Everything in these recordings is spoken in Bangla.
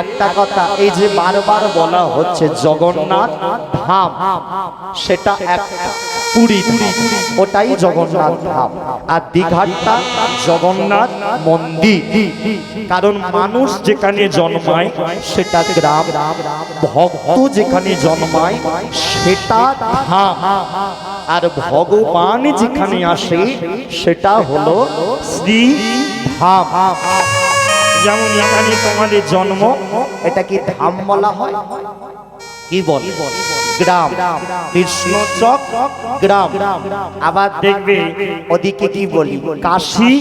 একটা কথা, এই যে বারবার বলা হচ্ছে জগন্নাথ ধাম, সেটা একটা পুরী ওটাই জগন্নাথ ধাম। আর দীঘাটা জগন্নাথ মন্দির, কারণ মানুষ যেখানে জন্মায় সেটা গ্রাম, ভক্ত যেখানে জন্মায় সেটা ধাম। আর ভগবান যেখানে আসে সেটা হলো শ্রী ধাম। যেমন এখানে তোমাদের জন্ম এটা কি ধাম বলা হয়? কি বল? গ্রাম। কৃষ্ণচক গ্রাম। আবার দেখবে ওদিকে কি বলি? কাশী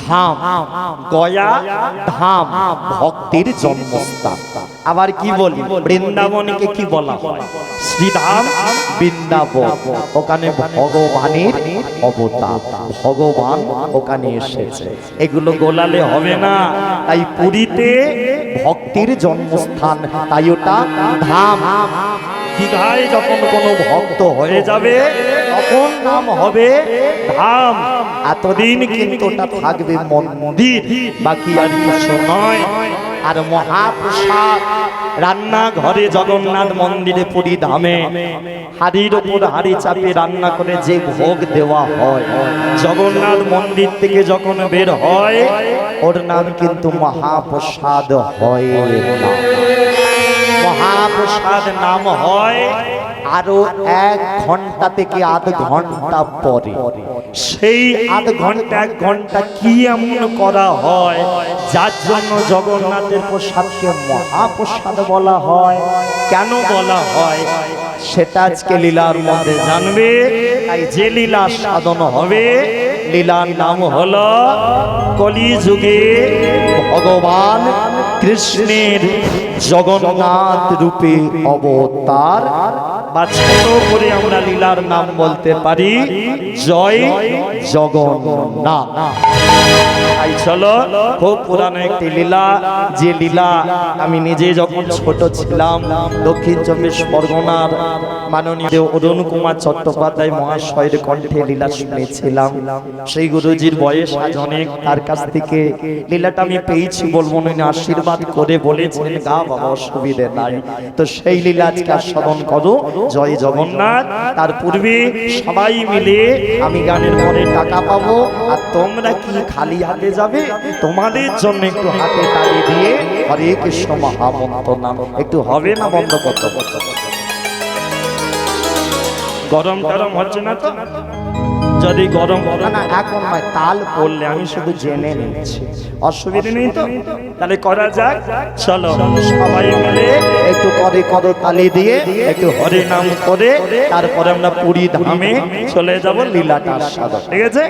ধাম গয়া ধাম ভক্তির জন্মস্থান। আবার কি বলি? বৃন্দাবনকে কি বলা হয়? শ্রীধাম বৃন্দাবন। ওখানে ভগবানের অবতার। ভগবান ওখানে এসেছে। এগুলো গোলালে হবে না। তাই পুরীতে ভক্তির জন্মস্থান। তাই ওটা ধাম। দীঘায় যখন কোনো ভক্ত হয়ে যাবে, তখন নাম হবে ধাম। এতদিন কিন্তু ওটা থাকবে মন্দির। বাকি আর কিছু নয়। আর মহাপ্রসাদ রান্নাঘরে জগন্নাথ মন্দিরে পুরী ধামে হাড়ির ওপর হাড়ি চাপে রান্না করে যে ভোগ দেওয়া হয়, জগন্নাথ মন্দির থেকে যখন বের হয়, ওর নাম কিন্তু মহাপ্রসাদ হয় না। মহাপ্রসাদ নাম হয় আরও এক ঘণ্টা থেকে আধ ঘণ্টা পরে। সেই আধ ঘণ্টা, এক ঘণ্টা কি এমন করা হয়? যার জন্য জগন্নাথের প্রসাদকে মহাপ্রসাদ বলা হয়। কেন বলা হয়? সেটা আজকে লীলার মধ্যে জানবে। তাই যে লীলা সাধন হবে, লীলার নাম হলো কলিযুগে ভগবান কৃষ্ণের জগন্নাথ রূপে অবতার। বা ছোট করে আমরা লীলার নাম বলতে পারি জয় জগন্নাথ। তাই চলো, খুব পুরানো একটি লীলা, যে লীলা আমি নিজে যখন ছোট ছিলাম, দক্ষিণ চব্বিশ পরগনার মাননীয় অরুণ কুমার চট্টোপাধ্যায় মহাশয়ের কণ্ঠে লীলা শুনেছিলাম। সেই গুরুজির বয়স আজ অনেক, তার কাছ থেকে লীলাটা আমি পেয়েছি বলব আশীর্বাদ করে বলেছেন গা বাবা, অসুবিধে নাই। তো সেই লীলা আজকে আস্বাদন করো। জয় জগন্নাথ। তার পূর্বে সবাই মিলে আমি গানের পরে টাকা পাবো। আর তোমরা কি খালি হাতে যাবে? তোমাদের জন্য একটু হাতে তালি দিয়ে হরে কৃষ্ণ মহামন্ত্র নাম। একটু হবে না বন্ধ করতে গরম গরম হচ্ছে না তো? যদি গরম এখন নয় তাল পড়লে আমি শুধু জেনে নিচ্ছি। অসুবিধা নেই তো? তাহলে করা যাক। চলো সবাই মিলে একটু করে কর তালি দিয়ে একটু হরে নাম করে তারপরে আমরা পুরী ধামে চলে যাব লীলাটার সাথে ঠিক আছে?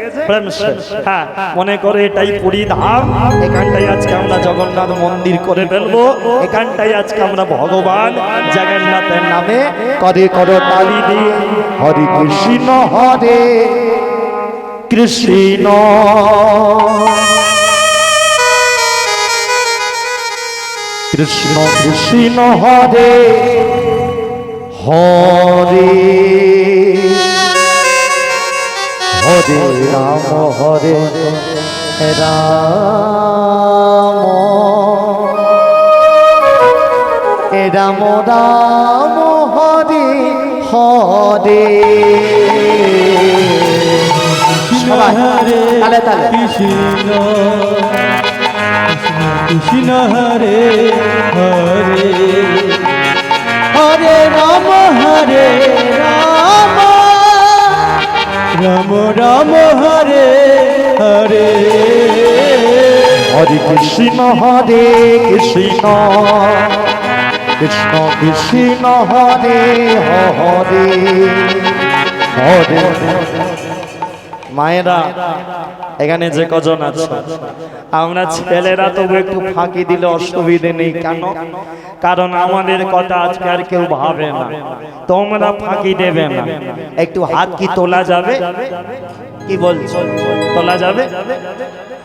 হ্যাঁ মনে করে এটাই পুরী ধাম। এখানটাই আজকে আমরা জগন্নাথ মন্দির করে ফেলব। এখানটাই আজকে আমরা ভগবান জগন্নাথের নামে করে করো তালি দিয়ে হরে কৃষ্ণ হরে। কৃষ্ণ। কৃষ্ণ কৃষ্ণ হরে হরে। হরে রাম হরে রাম। এ রাম রাম হরে হরে। সবাই। তালে তালে। কৃষ্ণ কৃষ্ণ হরে হরে। হরে রাম হরে রাম। রাম রাম হরে হরে। হরে কৃষ্ণ হরে কৃষ্ণ কৃষ্ণ কৃষ্ণ হরে। হরে হরে। মায়েরা, এখানে যে কজন আছে? আমরা ছেলেরা তবু একটু ফাঁকি দিলে অসুবিধে নেই, কেন? কারণ আমাদের কথা আজকে আর কেউ ভাবে না। তোমরা ফাঁকি দেবে না। একটু হাত কি তোলা যাবে? কি বলছো? তোলা যাবে?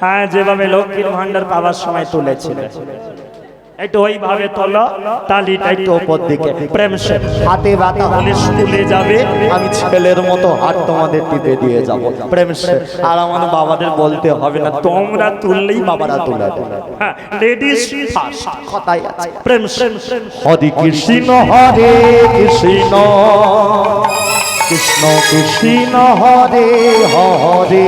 হ্যাঁ যেভাবে লক্ষ্মীর ভান্ডার পাওয়ার সময় তুলেছিল। একটু ওইভাবে তোলো তালিটা একটু ওপর দিকে। প্রেম হাতে ব্যথা বলে স্কুলে যাবে। আমি ছেলের মতো হাত তোমাদের টিপে দিয়ে যাব। প্রেম আর আমাদের বাবাদের বলতে হবে না তোমরা তুললেই বাবারা তুলে দেবে। হ্যাঁ লেডিস ফার্স্ট কথাই আছে। প্রেম হরে কৃষ্ণ হরে কৃষ্ণ। কৃষ্ণ কৃষ্ণ হরে হরে।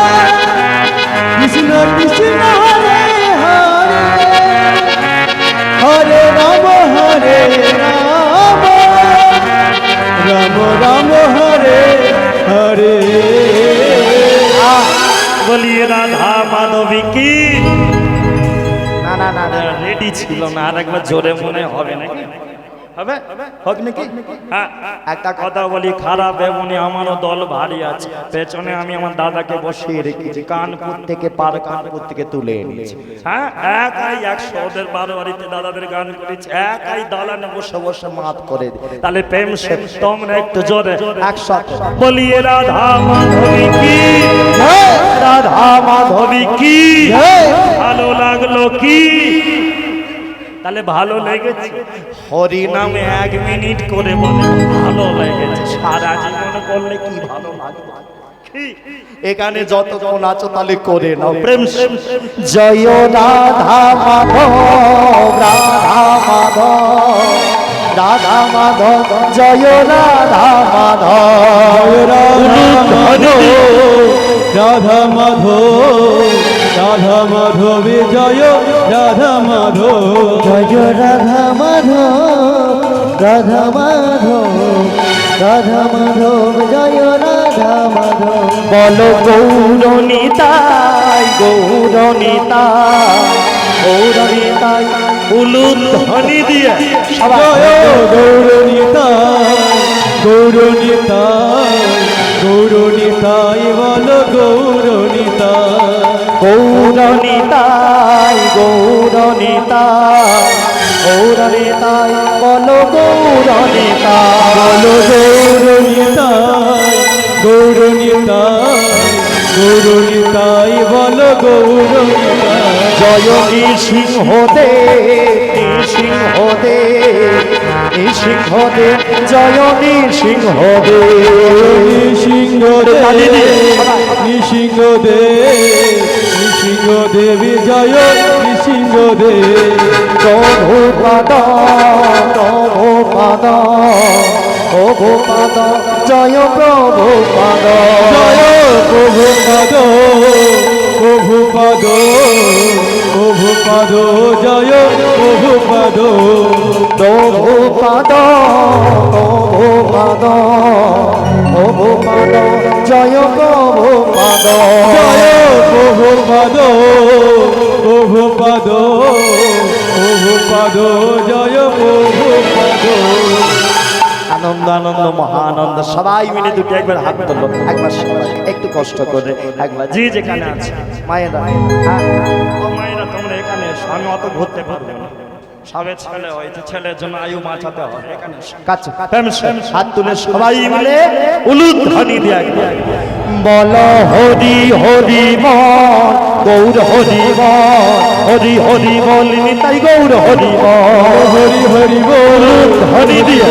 বলিয়ে রাধা মাধবী কি না না না না। রেডি ছিল না আর একবার জোরে মনে হবে নাকি? হবে? হোক নাকি? হ্যাঁ, একটা কথা বলি খারাপ এমনি আমারও দল ভারী আছে। পেছনে আমি আমার দাদাকে বসিয়ে রেখেছি কানপুর থেকে পার কানপুর থেকে তুলে এনেছি। হ্যাঁ একাই একশো ওদের বারো বাড়িতে দাদাদের গান করেছি একাই দালানে বসে বসে মাত করে। তাহলে প্রেম সে তোমরা একটু জোরে। একসাথে বলিয়ে রাধা মাধবী কি? রাধা মাধবী কি? ভালো লাগল কি? তাহলে ভালো লেগেছে। হরি নামে এক মিনিট করে বলে ভালো লেগেছে। সারা জীবন করলে কি ভালো লাগবে? এখানে যতক্ষণ আছো তাহলে করে নাও। প্রেম জয় রাধা মাধব রাধা মাধব রাধা মাধব জয় রাধা মাধব। রাধা মাধব রাধা মাধব। জয় রাধা মাধব জয় রাধা মাধব রাধা মাধব রাধা মাধব জয় রাধা মাধব বলো গৌরনিতাই গৌরনিতাই গৌরনিতাই উলুদ ধ্বনি দিয়ে সবাই। জয় গৌরনিতাই। গৌরনিতাই বল গৌরনিতাই। গৌরনিতাই গৌরনিতাই গৌরনিতাই বলো গৌরনিতাই। বলো গৌরনিতাই গৌরনিতাই গৌরনিতাই বল গৌরনিতাই। জয় নৃসিংহদে নৃসিংহদে জয় নৃসিংহদে নৃসিংহদেব নৃসিংহদেব নৃসিংহদেবী জয় নৃসিংহদেব প্রভুপাদ প্রভুপাদ প্রভুপাদ জয় প্রভুপাদ জয় প্রভুপদ প্রভুপদ প্রভুপদ জয় প্রভুপদ প্রভুপাদ প্রভুপাদ প্রভুপাদ জয় প্রভুপাদ জয় প্রভুপদ প্রভুপদ প্রভুপদ জয় প্রভুপদ আনন্দ আনন্দ মহানন্দ সবাই মিলে দুটো একবার হাত তুললো একবার সবাই একটু কষ্ট করে একবার যে যেখানে আছে মায়েরা আমি অত ঘুরতে পারব না। সবে ছেলে হয়েছে ছেলের জন্য আয়ু বাঁচাতে হবে এখানে কাছে হাত তুলে সবাই মিলে উলুদ ধ্বনি দিয়ে বল হরি হরি বল গৌর হরি বল হরি হরি বল নিতাই গৌর হরি বল। হরি হরি বল। হরি দিয়ে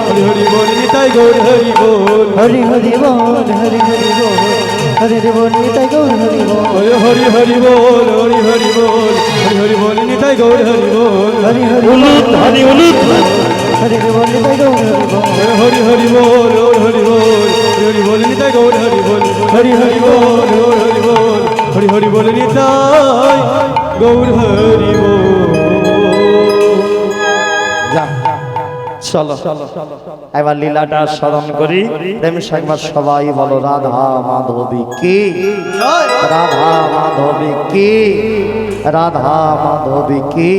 হরি হরি বল নিতাই গৌর হরি বল। হরি হরি বল হরি হরি বল। হরি হরি বল নিতাই গৌর হরি বল হরি হরি হরি বল হরি হরি বল হরি হরি বল নিতাই গৌর হরি বল হরি হরি ধ্বনি উলুদ ধ্বনি। হরি হরি বল নিতাই গৌর হরি বল হরি হরি বল হরি হরি বল হরি হরি বল নিতাই গৌর হরি বল হরি হরি বল হরি হরি বল হরি হরি বল নিতাই গৌর হরি বল চলো এবার লীলাটা স্মরণ করি। প্রেম একবার সবাই বলো, রাধা মাধবী কি? রাধা মাধবী কি? রাধা মাধবী কি?